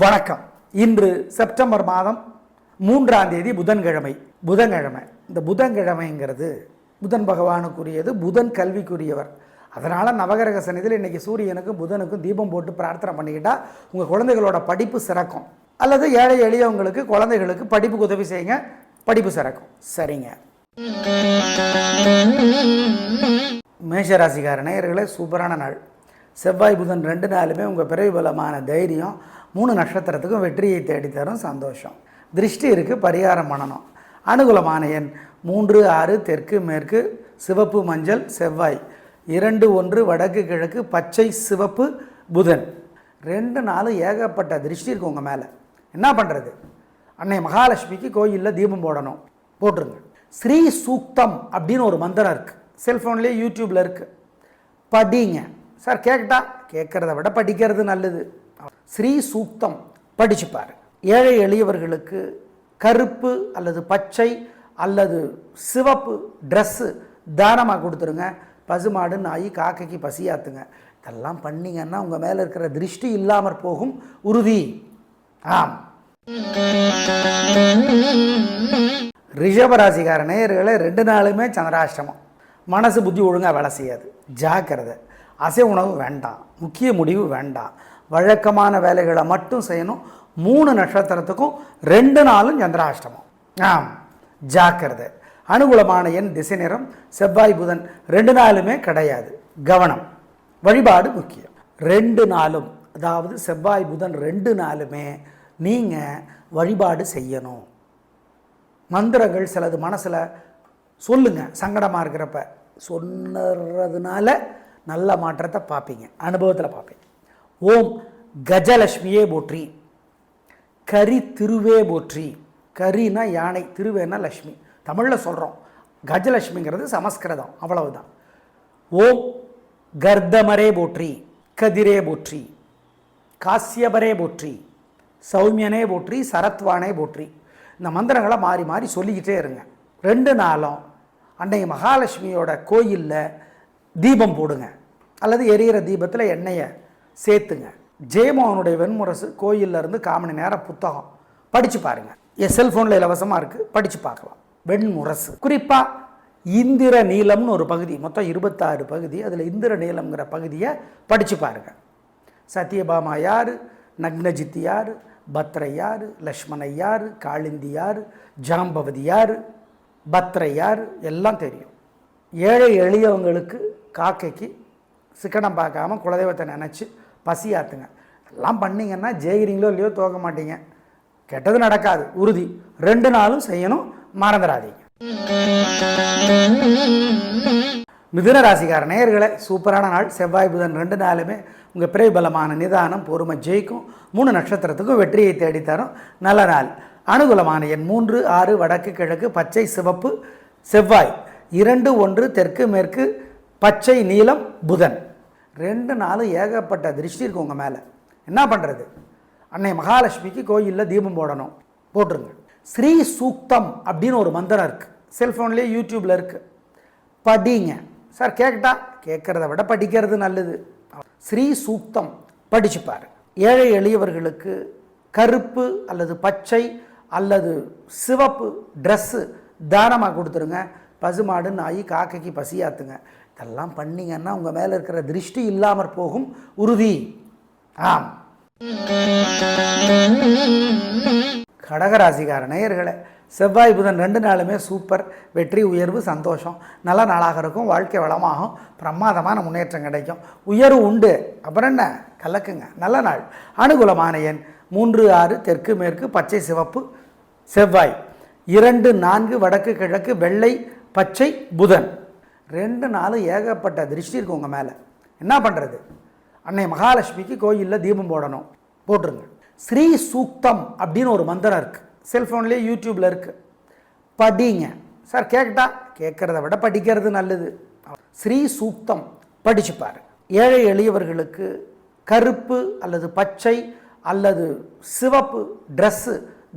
வணக்கம். இன்று செப்டம்பர் மாதம் மூன்றாம் தேதி புதன்கிழமை. புதன்கிழமை. இந்த புதன்கிழமைங்கிறது புதன் பகவானுக்குரியது புதன் கல்விக்குரியவர். அதனால் நவகிரக சனிதில் இன்றைக்கி சூரியனுக்கும் புதனுக்கும் தீபம் போட்டு பிரார்த்தனை பண்ணிக்கிட்டால் உங்கள் குழந்தைகளோட படிப்பு சிறக்கும். அல்லது ஏழை எளியவங்களுக்கு குழந்தைகளுக்கு படிப்புக்கு உதவி செய்யுங்க. படிப்பு சிறக்கும். சரிங்க. மேஷராசிகார நேயர்களே சூப்பரான நாள். செவ்வாய் புதன் ரெண்டு நாளுமே உங்கள் பிறவி பலமான தைரியம் மூணு நட்சத்திரத்துக்கும் வெற்றியை தேடித்தரும் சந்தோஷம். திருஷ்டி இருக்குது பரிகாரம் பண்ணணும். அனுகூலமான எண் மூன்று ஆறு தெற்கு மேற்கு சிவப்பு மஞ்சள் செவ்வாய். இரண்டு ஒன்று வடக்கு கிழக்கு பச்சை சிவப்பு புதன். ரெண்டு நாளும் ஏகப்பட்ட திருஷ்டி இருக்குது உங்கள் மேலே. என்ன பண்ணுறது அன்னை மகாலட்சுமிக்கு கோயிலில் தீபம் போடணும். போட்டுருங்க. ஸ்ரீ சூக்தம் அப்படின்னு ஒரு மந்திரம் இருக்குது செல்ஃபோன்லேயே யூடியூப்பில் இருக்குது படிங்க. சார் கேட்கட்டா கேட்குறத விட படிக்கிறது நல்லது. ஸ்ரீ சூக்தம் படிச்சுப்பார். ஏழை எளியவர்களுக்கு கருப்பு அல்லது பச்சை அல்லது சிவப்பு ட்ரெஸ்ஸு தானமாக கொடுத்துருங்க. பசுமாடு நாய் காக்கைக்கு பசியாத்துங்க இதெல்லாம் பண்ணீங்கன்னா உங்கள் மேலே இருக்கிற திருஷ்டி இல்லாமற் போகும். உறுதி. ஆம். ரிஷபராசிக்கார நேயர்களை ரெண்டு நாளுமே சந்திராஷ்டமம். மனசு புத்தி ஒழுங்காக வேலை செய்யாது. ஜாக்கிரதை. அசை உணவு வேண்டாம் முக்கிய முடிவு வேண்டாம். வழக்கமான வேலைகளை மட்டும் செய்யணும். மூணு நட்சத்திரத்துக்கும் ரெண்டு நாளும் சந்திராஷ்டமம். ஆம் ஜாக்கிரதை. அனுகூலமான எண் திசை நிறம் செவ்வாய் புதன் ரெண்டு நாளுமே கிடையாது. கவனம். வழிபாடு முக்கியம். ரெண்டு நாளும் அதாவது செவ்வாய் புதன் ரெண்டு நாளுமே நீங்கள் வழிபாடு செய்யணும். மந்திரங்கள் சிலது மனசில் சொல்லுங்கள் சங்கடமாக இருக்கிறப்ப. சொன்னதுனால நல்ல மாற்றத்தை பார்ப்பீங்க. அனுபவத்தில் பார்ப்பீங்க. ஓம் கஜலட்சுமியே போற்றி. கரி திருவே போற்றி. கரினா யானை திருவேனா லக்ஷ்மி தமிழில் சொல்கிறோம் கஜலட்சுமிங்கிறது சமஸ்கிருதம் அவ்வளவுதான். ஓம் கர்தமரே போற்றி. கதிரே போற்றி. காசியபரே போற்றி. சௌமியனே போற்றி. சரத்வானே போற்றி. இந்த மந்திரங்களை மாறி மாறி சொல்லிக்கிட்டே இருங்க. ரெண்டு நாளும் அன்னை மகாலட்சுமியோட கோயிலில் தீபம் போடுங்க. அல்லது எரியிற தீபத்தில் எண்ணெயை சேர்த்துங்க. ஜெயமோகனுடைய வெண்முரசு கோயில்ல இருந்து காமணி நேரம் புத்தகம். படித்து பாருங்கள் என் செல்ஃபோனில் இலவசமாக இருக்குது படித்து பார்க்கலாம். வெண்முரசு. குறிப்பாக இந்திர நீளம்னு ஒரு பகுதி. மொத்தம் இருபத்தாறு பகுதி. அதில் இந்திர நீளம்ங்கிற பகுதியை படித்து பாருங்கள் சத்யபாமா யார்? நக்னஜித் யார்? பத்ரை யார்? லக்ஷ்மணை யார்? காளிந்தி யார்? ஜாம்பவதி யார்? பத்ரை யார்? எல்லாம் தெரியும். ஏழை எளியவங்களுக்கு காக்கைக்கு சிக்கனம் பார்க்காம குலதெய்வத்தை நினச்சி பசியாத்துங்க. எல்லாம் பண்ணீங்கன்னா ஜெயிக்கிறீங்களோ இல்லையோ தோக்க மாட்டீங்க. கெட்டது நடக்காது உறுதி. ரெண்டு நாளும் செய்யணும் மறந்துடாதீங்க. மிதுன ராசிக்கார நேயர்களை சூப்பரான நாள். செவ்வாய் புதன் ரெண்டு நாளுமே உங்கள் பிறை பலமான நிதானம் பொறுமை ஜெயிக்கும். மூணு நட்சத்திரத்துக்கும் வெற்றியை தேடித்தரும். நல்ல நாள். அனுகூலமான எண் மூன்று ஆறு வடக்கு கிழக்கு பச்சை சிவப்பு செவ்வாய். இரண்டு ஒன்று தெற்கு மேற்கு பச்சை நீலம் புதன். ரெண்டு நாளும் ஏகப்பட்ட திருஷ்டி இருக்கு உங்கள் மேலே. என்ன பண்ணுறது அன்னை மகாலட்சுமிக்கு கோயிலில் தீபம் போடணும். போட்டுருங்க. ஸ்ரீ சூக்தம் அப்படின்னு ஒரு மந்திரம் இருக்குது செல்ஃபோன்லேயே யூடியூப்பில் இருக்குது படிங்க. சார் கேட்கட்டா கேட்குறத விட படிக்கிறது நல்லது. ஸ்ரீ சூக்தம். படிச்சுப்பார் ஏழை எளியவர்களுக்கு கருப்பு அல்லது பச்சை அல்லது சிவப்பு ட்ரெஸ்ஸு தானமாக கொடுத்துருங்க. பசுமாடு நாய் காக்கைக்கு பசியாத்துங்க. இதெல்லாம் பண்ணீங்கன்னா உங்கள் மேலே இருக்கிற திருஷ்டி இல்லாமற் போகும். உறுதி. ஆம். கடகராசிகார நேயர்களை செவ்வாய் புதன் ரெண்டு நாளுமே சூப்பர். வெற்றி உயர்வு சந்தோஷம். நல்ல நாளாக இருக்கும். வாழ்க்கை வளமாகும். பிரமாதமான முன்னேற்றம் கிடைக்கும். உயர்வு உண்டு. அப்புறம் என்ன? கலக்குங்க. நல்ல நாள். அனுகூலமான எண் மூன்று ஆறு தெற்கு மேற்கு பச்சை சிவப்பு செவ்வாய். இரண்டு நான்கு வடக்கு கிழக்கு வெள்ளை பச்சை புதன். ரெண்டு நாளும் ஏகப்பட்ட திருஷ்டி இருக்கு உங்கள் மேலே. என்ன பண்ணுறது அன்னை மகாலட்சுமிக்கு கோயிலில் தீபம் போடணும். போட்டுருங்க. ஸ்ரீ சூக்தம் அப்படின்னு ஒரு மந்திரம் இருக்குது செல்ஃபோன்லேயே யூடியூப்பில் இருக்குது படிங்க. சார் கேட்கட்டா கேட்குறத விட படிக்கிறது நல்லது. ஸ்ரீ சூக்தம் படிச்சுப்பார் பாரு. ஏழை எளியவர்களுக்கு கருப்பு அல்லது பச்சை அல்லது சிவப்பு ட்ரெஸ்ஸு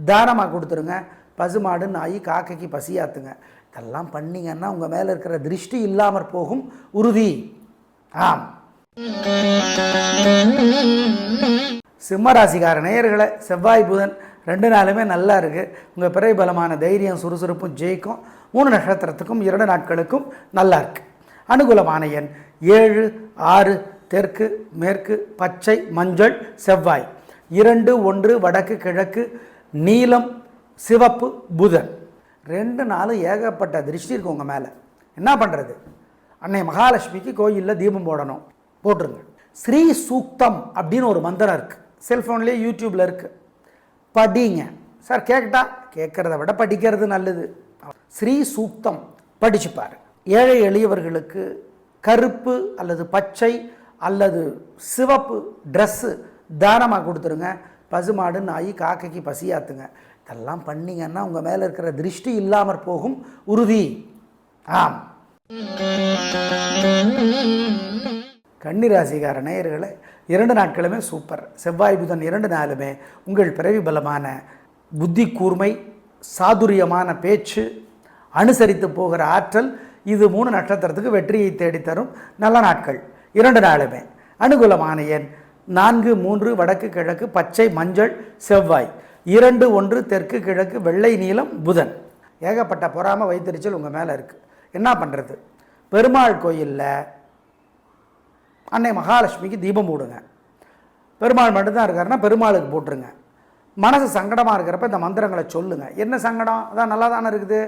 தானமாக கொடுத்துருங்க. பசுமாடு நாய் காக்கைக்கு பசியாத்துங்க. இதெல்லாம் பண்ணீங்கன்னா உங்கள் மேலே இருக்கிற திருஷ்டி இல்லாமற் போகும். உறுதி. ஆம். சிம்மராசிக்கார நேயர்களை செவ்வாய் புதன் ரெண்டு நாளுமே நல்லா இருக்குது உங்கள் பிறை பலமான தைரியம் சுறுசுறுப்பும் ஜெயிக்கும். மூணு நட்சத்திரத்துக்கும் இரண்டு நாட்களுக்கும் நல்லா இருக்கு. அனுகூலமான எண் ஏழு ஆறு தெற்கு மேற்கு பச்சை மஞ்சள் செவ்வாய். இரண்டு ஒன்று வடக்கு கிழக்கு நீலம் சிவப்பு புதன். ரெண்டு நாளும் ஏகப்பட்ட திருஷ்டி இருக்கு உங்கள் மேலே. என்ன பண்ணுறது அன்னை மகாலட்சுமிக்கு கோயிலில் தீபம் போடணும். போட்டுருங்க. ஸ்ரீ சூக்தம் அப்படின்னு ஒரு மந்திரம் இருக்குது செல்ஃபோன்லேயே யூடியூப்பில் இருக்குது படிங்க. சார் கேட்கட்டா கேட்குறத விட படிக்கிறது நல்லது. ஸ்ரீ சூக்தம் படிச்சுப்பார் ஏழை எளியவர்களுக்கு கருப்பு அல்லது பச்சை அல்லது சிவப்பு ட்ரெஸ்ஸு தானமாக கொடுத்துருங்க. பசுமாடு நாய் காக்கைக்கு பசியாத்துங்க. இதெல்லாம் பண்ணீங்கன்னா உங்கள் மேலே இருக்கிற திருஷ்டி இல்லாமற் போகும். உறுதி. ஆம். கன்னிராசிகார நேயர்களே இரண்டு நாட்களுமே சூப்பர். செவ்வாய் புதன் இரண்டு நாளுமே உங்கள் பிறவி பலமான புத்தி கூர்மை சாதுரியமான பேச்சு அனுசரித்து போகிற ஆற்றல் இது மூணு நட்சத்திரத்துக்கு வெற்றியை தேடித்தரும். நல்ல நாட்கள். இரண்டு நாளுமே. அனுகூலமான எண் நான்கு மூன்று வடக்கு கிழக்கு பச்சை மஞ்சள் செவ்வாய். இரண்டு ஒன்று தெற்கு கிழக்கு வெள்ளை நீளம் புதன். ஏகப்பட்ட பொறாம வைத்தறிச்சல் உங்கள் மேலே இருக்குது என்ன பண்ணுறது பெருமாள் கோயிலில் அன்னை மகாலட்சுமிக்கு தீபம் போடுங்க. பெருமாள் மட்டும்தான் இருக்காருன்னா பெருமாளுக்கு போட்டுருங்க. மனசு சங்கடமாக இருக்கிறப்ப இந்த மந்திரங்களை சொல்லுங்கள் என்ன சங்கடம்? அதான் நல்லா தானே இருக்குது.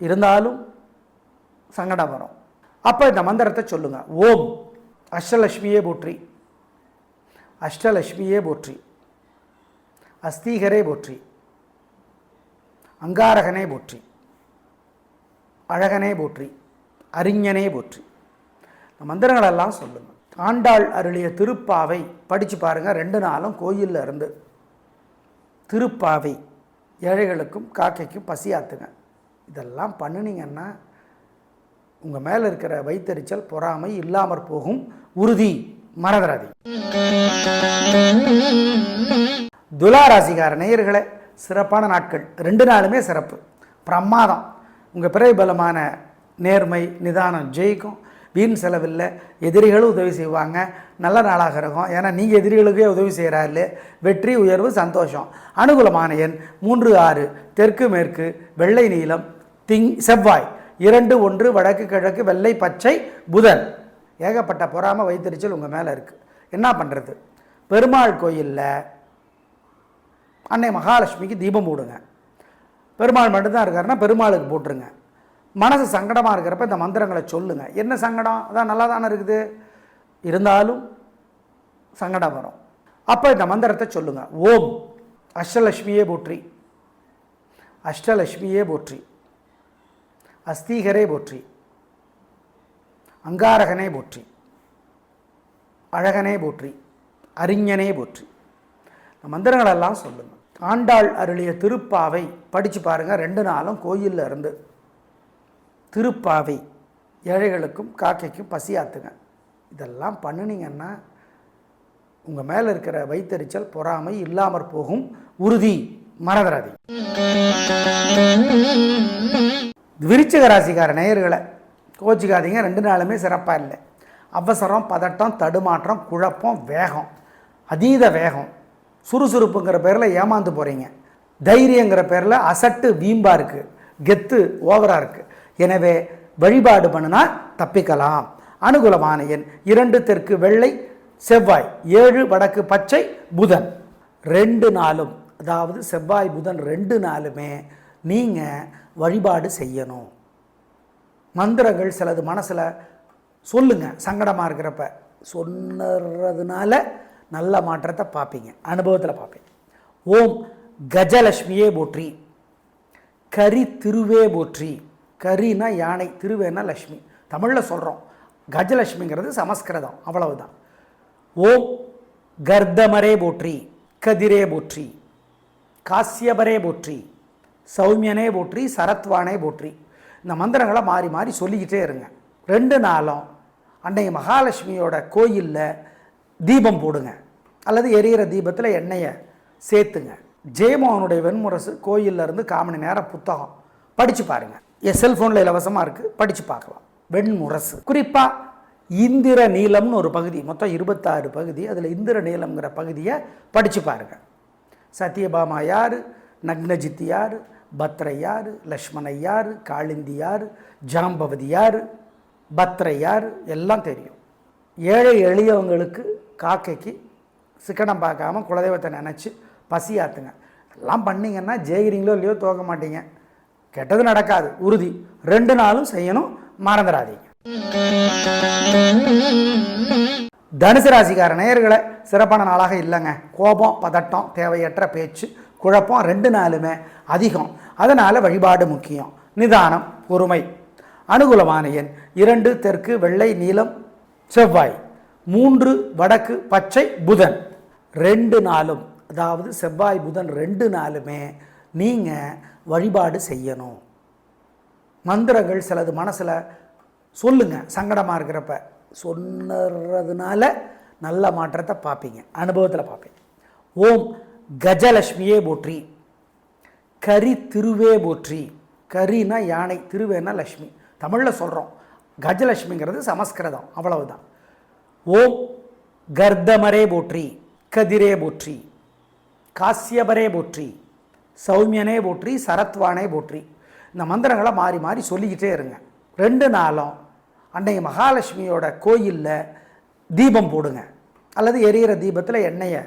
இருந்தாலும் சங்கடம் வரும். அப்போ இந்த மந்திரத்தை சொல்லுங்கள் ஓம் அஷ்டலட்சுமியே போற்றி. அஷ்டலட்சுமியே போற்றி. அஸ்தீகரே போற்றி அங்காரகனே போற்றி அழகனே போற்றி அறிஞனே போற்றி. இந்த மந்திரங்களெல்லாம் சொல்லுங்கள் ஆண்டாள் அருளிய திருப்பாவை படித்து பாருங்கள் ரெண்டு நாளும் கோயிலில் இருந்து திருப்பாவை ஏழைகளுக்கும் காக்கைக்கும் பசியாத்துங்க இதெல்லாம் பண்ணினீங்கன்னா உங்கள் மேலே இருக்கிற வைத்தறிச்சல் பொறாமை இல்லாமற் போகும். உறுதி மறந்துடாதீங்க துலா நேயர்களே சிறப்பான நாட்கள். ரெண்டு நாளுமே சிறப்பு. பிரமாதம். உங்கள் பிறை பலமான நேர்மை நிதானம் ஜெயிக்கும். வீண் செலவில்லை. எதிரிகளும் உதவி செய்வாங்க. நல்ல நாளாக இருக்கும். ஏன்னா நீங்கள் எதிரிகளுக்கே உதவி செய்கிறாரு வெற்றி உயர்வு சந்தோஷம். அனுகூலமான எண் மூன்று ஆறு. தெற்கு மேற்கு வெள்ளை நீளம் திங் செவ்வாய். இரண்டு ஒன்று வடக்கு கிழக்கு வெள்ளை பச்சை புதன். ஏகப்பட்ட பொறாமல் வைத்தறிச்சல் உங்கள் மேலே இருக்குது என்ன பண்ணுறது பெருமாள் கோயிலில் அன்னை மகாலட்சுமிக்கு தீபம் போடுங்க. பெருமாள் மட்டும்தான் இருக்காருன்னா பெருமாளுக்கு போட்டுருங்க. மனசு சங்கடமாக இருக்கிறப்ப இந்த மந்திரங்களை சொல்லுங்கள் என்ன சங்கடம்? அதான் நல்லா தானே இருக்குது. இருந்தாலும் சங்கடம் வரும். அப்போ இந்த மந்திரத்தை சொல்லுங்கள் ஓம். அஷ்டலட்சுமியே போற்றி. அஷ்டலட்சுமியே போற்றி. அஸ்தீகரே போற்றி. அங்காரகனே போற்றி. அழகனே போற்றி. அறிஞனே போற்றி. மந்திரங்களெல்லாம் சொல்லுங்கள் ஆண்டாள் அருளிய திருப்பாவை படித்து பாருங்கள் ரெண்டு நாளும் கோயிலில் இருந்து. திருப்பாவை ஏழைகளுக்கும் காக்கைக்கும் பசியாத்துங்க. இதெல்லாம் பண்ணினீங்கன்னா உங்கள் மேலே இருக்கிற வைத்தறிச்சல் பொறாமை இல்லாமற் போகும். உறுதி மறந்துடாதீங்க விருச்சிக ராசிக்கார நேயர்களை கோச்சிக்காதீங்க ரெண்டு நாளுமே சிறப்பாக இல்லை. அவசரம் பதட்டம் தடுமாற்றம் குழப்பம் வேகம். அதீத வேகம். சுறுசுறுப்புங்கிற பேரில் ஏமாந்து போகிறீங்க தைரியங்கிற பேரில் அசட்டு வீம்பாக இருக்குது கெத்து ஓவராக இருக்குது எனவே வழிபாடு பண்ணினா தப்பிக்கலாம். அனுகூலமான எண் இரண்டு தெற்கு வெள்ளை செவ்வாய் ஏழு வடக்கு பச்சை புதன். ரெண்டு நாளும் அதாவது செவ்வாய் புதன் ரெண்டு நாளுமே நீங்கள் வழிபாடு செய்யணும். மந்திரங்கள் சிலது மனசில் சொல்லுங்கள் சங்கடமாக இருக்கிறப்ப. சொன்னதுனால நல்ல மாற்றத்தை பார்ப்பீங்க. அனுபவத்தில் பார்ப்பீங்க. ஓம் கஜலட்சுமியே போற்றி. கரி திருவே போற்றி. கரினா யானை திருவேனா லக்ஷ்மி தமிழில் சொல்கிறோம் கஜலட்சுமிங்கிறது சமஸ்கிருதம் அவ்வளவுதான். ஓம் கர்தமரே போற்றி கதிரே போற்றி காசியபரே போற்றி சௌமியனே போற்றி சரத்வானே போற்றி. இந்த மந்திரங்களை மாறி மாறி சொல்லிக்கிட்டே இருங்க. ரெண்டு நாளும் அன்னை மகாலட்சுமியோட கோயிலில் தீபம் போடுங்க. அல்லது எரியிற தீபத்தில் எண்ணெயை சேர்த்துங்க. ஜெயமோகனுடைய வெண்முரசு கோயிலில் இருந்து காமணி நேரம் புத்தகம். படித்து பாருங்கள் என் செல்ஃபோனில் இலவசமாக இருக்குது படித்து பார்க்கலாம். வெண்முரசு. குறிப்பாக இந்திர நீலம்னு ஒரு பகுதி. மொத்தம் இருபத்தாறு பகுதி. அதில் இந்திர நீளம்ங்கிற பகுதியை படித்து பாருங்கள் சத்யபாமா யார்? நக்னஜித் யார்? பத்ரை யார்? லக்ஷ்மணை யார்? காளிந்தி யார்? ஜாம்பவதி யார்? பத்ரை யார்? எல்லாம் தெரியும். ஏழை எளியவங்களுக்கு காக்கைக்கு சிக்கனம் பார்க்காம குலதெய்வத்தை நினச்சி பசியாத்துங்க. எல்லாம் பண்ணீங்கன்னா ஜெயிக்கிறீங்களோ இல்லையோ தோக்க மாட்டீங்க. கெட்டது நடக்காது உறுதி. ரெண்டு நாளும் செய்யணும் மறந்துடாதீங்க. தனுசு ராசிக்கார நேயர்களை சிறப்பான நாளாக இல்லைங்க. கோபம் பதட்டம் தேவையற்ற பேச்சு குழப்பம் ரெண்டு நாளுமே அதிகம். அதனால் வழிபாடு முக்கியம். நிதானம் பொறுமை. அனுகூலமான எண் இரண்டு தெற்கு வெள்ளை நீலம் செவ்வாய். மூன்று வடக்கு பச்சை புதன். ரெண்டு நாளும் அதாவது செவ்வாய் புதன் ரெண்டு நாளுமே நீங்கள் வழிபாடு செய்யணும். மந்திரங்கள் சிலது மனசில் சொல்லுங்கள் சங்கடமாக இருக்கிறப்ப. சொன்னதுனால நல்ல மாற்றத்தை பார்ப்பீங்க அனுபவத்தில் பார்ப்பீங்க ஓம் கஜலட்சுமியே போற்றி கரி திருவே போற்றி. கரினா யானை திருவேனா லக்ஷ்மி தமிழில் சொல்கிறோம் கஜலட்சுமிங்கிறது சமஸ்கிருதம் அவ்வளவுதான். ஓம் கர்தமரே போற்றி. கதிரே போற்றி காசியபரே போற்றி சௌமியனே போற்றி சரத்வானே போற்றி. இந்த மந்திரங்களை மாறி மாறி சொல்லிக்கிட்டே இருங்க. ரெண்டு நாளும் அன்னைக்கு மகாலட்சுமியோட கோயிலில் தீபம் போடுங்க. அல்லது எரியிற தீபத்தில் எண்ணெயை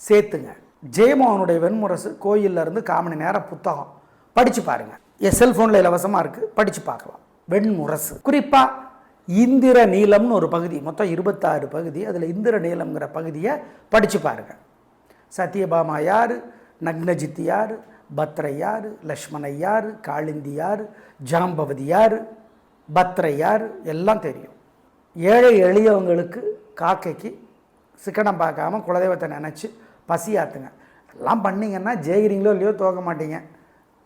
சேர்த்துங்க. ஜெயமோகனுடைய வெண்முரசு கோயில்ல இருந்து காமணி நேரம் புத்தகம். படித்து பாருங்கள் என் செல்ஃபோனில் இலவசமாக இருக்குது படித்து பார்க்கலாம். வெண்முரசு. குறிப்பாக இந்திர நீலம்னு ஒரு பகுதி மொத்தம் இருபத்தாறு பகுதி அதில் இந்திர நீளம்ங்கிற பகுதியை படித்து பாருங்கள் சத்யபாமா யார்? நக்னஜித் யார்? பத்ரையார் லக்ஷ்மணையார் காளிந்தியார் ஜாம்பவதியார் பத்ரையார் எல்லாம் தெரியும். ஏழை எளியவங்களுக்கு காக்கைக்கு சிக்கனம் பார்க்காம குலதெய்வத்தை நினச்சி பசியாத்துங்க. எல்லாம் பண்ணிங்கன்னா ஜெயிக்கிறீங்களோ இல்லையோ தோக்க மாட்டீங்க.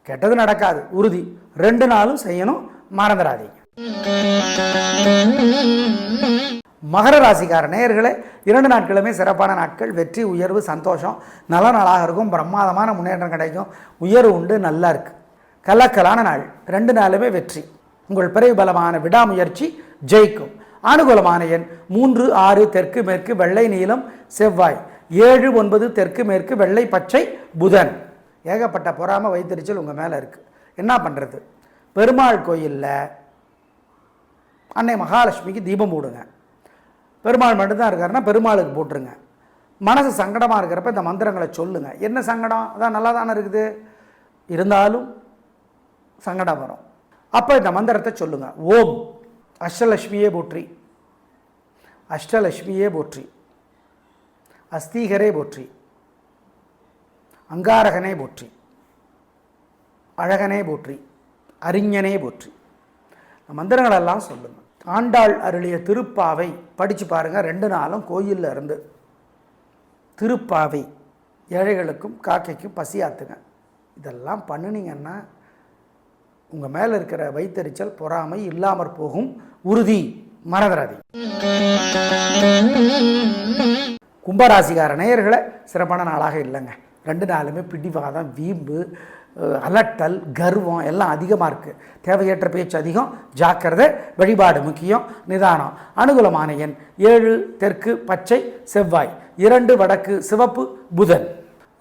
கெட்டது நடக்காது உறுதி. ரெண்டு நாளும் செய்யணும் மறந்துடாதீங்க. மகர ராசிக்கார நேயர்களே இரண்டு நாட்களுமே சிறப்பான நாட்கள். வெற்றி உயர்வு சந்தோஷம். நல்ல நாளாக இருக்கும். பிரம்மாதமான முன்னேற்றம் கிடைக்கும். உயர்வு உண்டு நல்லா இருக்குது கலக்கலான நாள். ரெண்டு நாளுமே வெற்றி. உங்கள் பிறகு பலமான விடாமுயற்சி ஜெயிக்கும். அனுகூலமான எண் மூன்று ஆறு தெற்கு மேற்கு வெள்ளை நீளம் செவ்வாய். ஏழு ஒன்பது தெற்கு மேற்கு வெள்ளை பச்சை புதன். ஏகப்பட்ட பொறாம வைத்தறிச்சல் உங்கள் மேலே இருக்குது என்ன பண்ணுறது பெருமாள் கோயிலில் அன்னை மகாலட்சுமிக்கு தீபம் போடுங்க. பெருமாள் மட்டும்தான் இருக்காருன்னா பெருமாளுக்கு போட்டுருங்க. மனசு சங்கடமாக இருக்கிறப்ப இந்த மந்திரங்களை சொல்லுங்கள் என்ன சங்கடம்? அதான் நல்லா தானே இருக்குது? இருந்தாலும் சங்கடம் வரும். அப்போ இந்த மந்திரத்தை சொல்லுங்கள் ஓம் அஷ்டலட்சுமியே போற்றி. அஷ்டலட்சுமியே போற்றி. அஸ்தீகரே போற்றி. அங்காரகனே போற்றி. அழகனே போற்றி. அறிஞனே போற்றி. இந்த மந்திரங்களெல்லாம் சொல்லுங்கள் ஆண்டாள் அருளிய திருப்பாவை படித்து பாருங்கள் ரெண்டு நாளும் கோயிலில் இருந்து திருப்பாவை ஏழைகளுக்கும் காக்கைக்கும் பசியாத்துங்க. இதெல்லாம் பண்ணினீங்கன்னா உங்கள் மேலே இருக்கிற வைத்தறிச்சல் பொறாமை இல்லாமற் போகும். உறுதி மறந்துடாதீங்க கும்பராசிகார நேயர்களை சிறப்பான நாளாக இல்லைங்க. ரெண்டு நாளுமே பிடிவாதம் வீம்பு அலட்டல் கர்வம் எல்லாம் அதிகமாக இருக்குது தேவையற்ற பேச்சு அதிகம் ஜாக்கிரதை வழிபாடு முக்கியம் நிதானம். அனுகூலமான எண் ஏழு தெற்கு பச்சை செவ்வாய். இரண்டு வடக்கு சிவப்பு புதன்.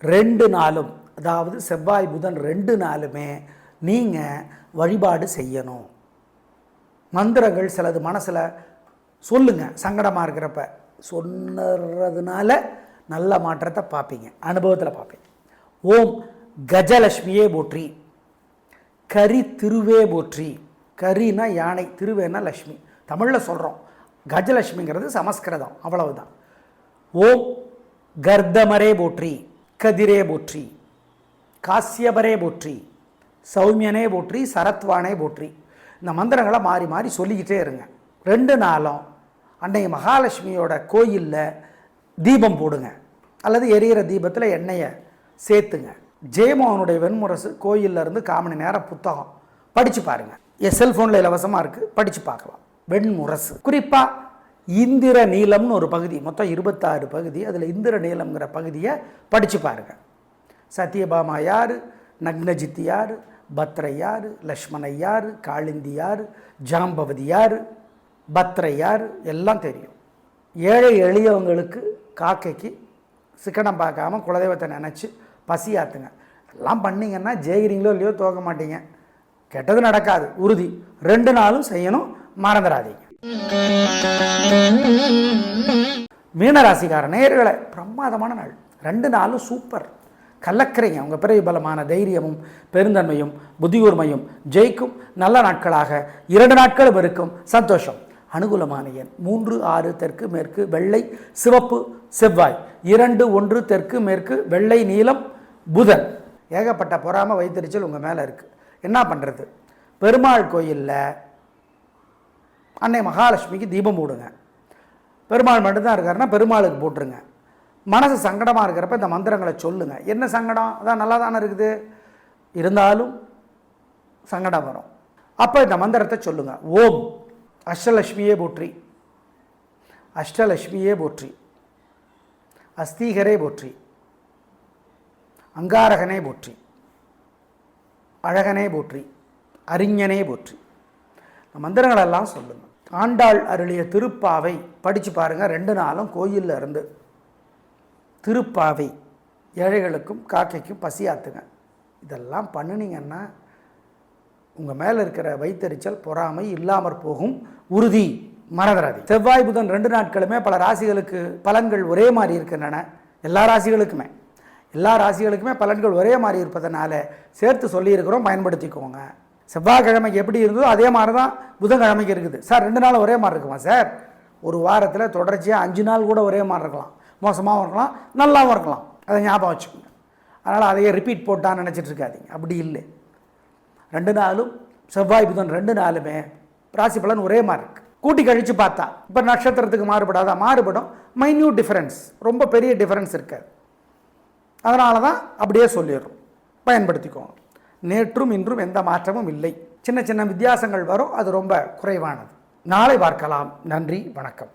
ரெண்டு நாளும் அதாவது செவ்வாய் புதன் ரெண்டு நாளுமே நீங்கள் வழிபாடு செய்யணும். மந்திரங்கள் சிலது மனசில் சொல்லுங்கள் சங்கடமாக இருக்கிறப்ப. சொன்னதுனால நல்ல மாற்றத்தை பார்ப்பீங்க அனுபவத்தில் பார்ப்பீங்க. ஓம் கஜலட்சுமியே போற்றி. கரி திருவே போற்றி. கரினா யானை திருவேனா லக்ஷ்மி தமிழில் சொல்கிறோம் கஜலட்சுமிங்கிறது சமஸ்கிருதம் அவ்வளவுதான். ஓம் கர்தமரே போற்றி கதிரே போற்றி காசியபரே போற்றி சௌமியனே போற்றி சரத்வானே போற்றி. இந்த மந்திரங்களை மாறி மாறி சொல்லிக்கிட்டே இருங்க. ரெண்டு நாளும் அன்னைக்கு மகாலட்சுமியோட கோயிலில் தீபம் போடுங்க. அல்லது எரியிற தீபத்தில் எண்ணெயை சேர்த்துங்க. ஜெயமோகனுடைய வெண்முரசு கோயிலில் இருந்து காமணி நேரம் புத்தகம். படித்து பாருங்கள் என் செல்ஃபோனில் இலவசமாக இருக்குது படித்து பார்க்கலாம். வெண்முரசு. குறிப்பாக இந்திர நீளம்னு ஒரு பகுதி. மொத்தம் இருபத்தாறு பகுதி. அதில் இந்திர நீளம்ங்கிற பகுதியை படித்து பாருங்கள் சத்யபாமா யார்? நக்னஜித் யார்? பத்ரை யார்? லக்ஷ்மணை யார்? காளிந்தி யார்? ஜாம்பவதி யார்? பத்ரையார் எல்லாம் தெரியும். ஏழை எளியவங்களுக்கு காக்கைக்கு சிக்கனம் பார்க்காம குலதெய்வத்தை நினச்சி பசியாத்துங்க. எல்லாம் பண்ணீங்கன்னா ஜெயிக்கிறீங்களோ இல்லையோ தோக்க மாட்டீங்க. கெட்டது நடக்காது உறுதி. ரெண்டு நாளும் செய்யணும் மறந்துடாதீங்க. மீனராசிக்கார நேர்களை பிரமாதமான நாள். ரெண்டு நாளும் சூப்பர் கலக்கிறீங்க உங்கள் பிறகு பலமான தைரியமும் பெருந்தன்மையும் புத்திகூர்மையும் ஜெயிக்கும் நல்ல நாட்களாக இரண்டு நாட்களும் இருக்கும் சந்தோஷம். அனுகூலமான எண் மூன்று ஆறு தெற்கு மேற்கு வெள்ளை சிவப்பு செவ்வாய். இரண்டு ஒன்று தெற்கு மேற்கு வெள்ளை நீலம் புதன். ஏகப்பட்ட பொறாம வைத்தறிச்சல் உங்கள் மேலே இருக்குது என்ன பண்ணுறது பெருமாள் கோயிலில் அன்னை மகாலட்சுமிக்கு தீபம் போடுங்க. பெருமாள் மட்டும்தான் இருக்காருன்னா பெருமாளுக்கு போட்டுருங்க. மனசு சங்கடமாக இருக்கிறப்ப இந்த மந்திரங்களை சொல்லுங்கள் என்ன சங்கடம்? அதான் நல்லா தானே இருக்குது. இருந்தாலும் சங்கடம் வரும். அப்போ இந்த மந்திரத்தை சொல்லுங்கள் ஓம். அஷ்டலட்சுமியே போற்றி. அஷ்டலட்சுமியே போற்றி. அஸ்தீகரே போற்றி. அங்காரகனே போற்றி. அழகனே போற்றி. அறிஞனே போற்றி. மந்திரங்களெல்லாம் சொல்லுங்கள் ஆண்டாள் அருளிய திருப்பாவை படித்து பாருங்கள் ரெண்டு நாளும் கோயிலில் இருந்து திருப்பாவை ஏழைகளுக்கும் காக்கைக்கும் பசியாத்துங்க. இதெல்லாம் பண்ணினீங்கன்னா உங்கள் மேலே இருக்கிற வைத்தறிச்சல் பொறாமை இல்லாமற் போகும். உறுதி. மறந்துடாது செவ்வாய் புதன் ரெண்டு நாட்களுமே பல ராசிகளுக்கு பலன்கள் ஒரே மாதிரி இருக்கின்றன. எல்லா ராசிகளுக்குமே. எல்லா ராசிகளுக்குமே பலன்கள் ஒரே மாதிரி இருப்பதனால சேர்த்து சொல்லியிருக்கிறோம் பயன்படுத்திக்கோங்க. செவ்வாய்க்கிழமைக்கு எப்படி இருந்ததோ அதே மாதிரி தான் புதன்கிழமைக்கு இருக்குது. சார் ரெண்டு நாள் ஒரே மாதிரி இருக்குமா சார்? ஒரு வாரத்தில் தொடர்ச்சியாக அஞ்சு நாள் கூட ஒரே மாதிரி இருக்கலாம். மோசமாகவும் இருக்கலாம் நல்லாவும் இருக்கலாம். அதை ஞாபகம் வச்சுக்கோங்க. அதனால் அதையே ரிப்பீட் போட்டான்னு நினச்சிட்ருக்காதீங்க அப்படி இல்லை. ரெண்டு நாளும் செவ்வாய் புதன் ரெண்டு நாளுமே ராசி பலன் ஒரே மாதிரி இருக்குது கூட்டி கழித்து பார்த்தா இப்போ நட்சத்திரத்துக்கு மாறுபடாதா? மாறுபடும். மைன்யூட் டிஃப்ரென்ஸ் ரொம்ப பெரிய டிஃப்ரென்ஸ் இருக்காது. அதனால தான் அப்படியே சொல்லிடுறோம். பயன்படுத்திக்கோங்க. நேற்றும் இன்றும் எந்த மாற்றமும் இல்லை. சின்ன சின்ன வித்தியாசங்கள் வரும். அது ரொம்ப குறைவானது. நாளை பார்க்கலாம். நன்றி. வணக்கம்.